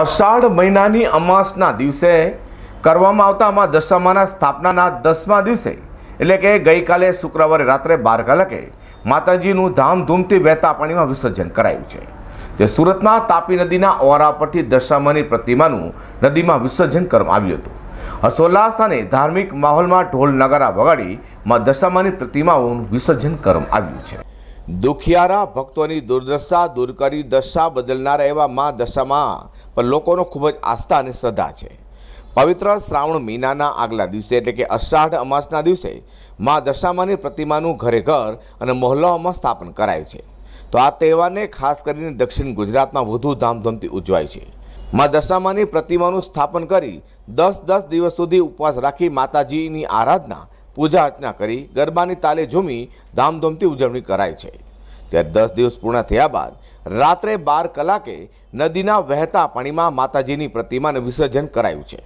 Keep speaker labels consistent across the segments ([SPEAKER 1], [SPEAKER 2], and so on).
[SPEAKER 1] અષાઢ મહિનાની અમાસના દિવસે કરવામાં આવતા આમાં દશામાના સ્થાપનાના દસમા દિવસે, એટલે કે ગઈકાલે શુક્રવારે રાત્રે બાર કલાકે માતાજીનું ધામધૂમથી વહેતા પાણીમાં વિસર્જન કરાયું છે. તે સુરતમાં તાપી નદીના ઓરા પરથી દશામાની પ્રતિમાનું નદીમાં વિસર્જન કરવામાં આવ્યું હતું. હર્ષોલ્લાસ અને ધાર્મિક માહોલમાં ઢોલ નગારા વગાડી માં દશામાની પ્રતિમાઓનું વિસર્જન કરવામાં આવ્યું છે. દુખિયારા ભક્તોની દુર્દશા દૂર કરી દશા બદલનારા એવા મા દશામાં પર લોકોનો ખૂબ જ આસ્થા અને શ્રદ્ધા છે. પવિત્ર શ્રાવણ મહિનાના આગલા દિવસે એટલે કે અષાઢ અમાસના દિવસે મા દશામાની પ્રતિમાનું ઘરે ઘર અને મહોલ્લાઓમાં સ્થાપન કરાય છે. તો આ તહેવારને ખાસ કરીને દક્ષિણ ગુજરાતમાં વધુ ધામધૂમથી ઉજવાય છે. મા દશામાની પ્રતિમાનું સ્થાપન કરી દસ દસ દિવસ સુધી ઉપવાસ રાખી માતાજીની આરાધના પૂજા અર્ચના કરી ગરબાની તાલે ઝૂમી ધામધૂમથી ઉજવણી કરાય છે. ત્યારે દસ દિવસ પૂર્ણ થયા બાદ રાત્રે બાર કલાકે નદીના વહેતા પાણીમાં માતાજીની પ્રતિમાને વિસર્જન કરાયું છે.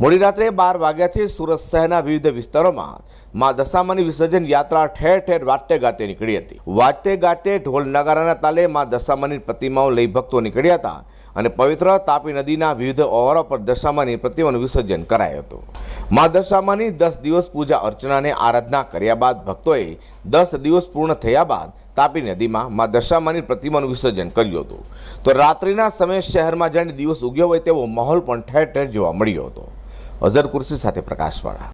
[SPEAKER 1] મોડી રાત્રે બાર વાગ્યાથી સુરત શહેરના વિવિધ વિસ્તારોમાં મા દશામાની વિસર્જન યાત્રા ઠેર ઠેર વાટે ગાતે નીકળી હતી. વાટે ગાતે ઢોલ નગારાના તાલે મા દશામાની પ્રતિમાઓ લઈ ભક્તો નીકળ્યા હતા. અને પવિત્ર તાપી નદીના વિવિધ ઓવારો પર દશામાની પ્રતિમાનું વિસર્જન કરાયું હતું. મા દશામાની દસ દિવસ પૂજા અર્ચનાને આરાધના કર્યા બાદ ભક્તોએ દસ દિવસ પૂર્ણ થયા બાદ તાપી નદીમાં મા દશામાની પ્રતિમાનું વિસર્જન કર્યું હતું. તો રાત્રિના સમયે શહેરમાં જાણે દિવસ ઉગ્યો હોય તેવો માહોલ પણ ઠેર ઠેર જોવા મળ્યો હતો. અઝર કુર્સી સાથે પ્રકાશવાળા.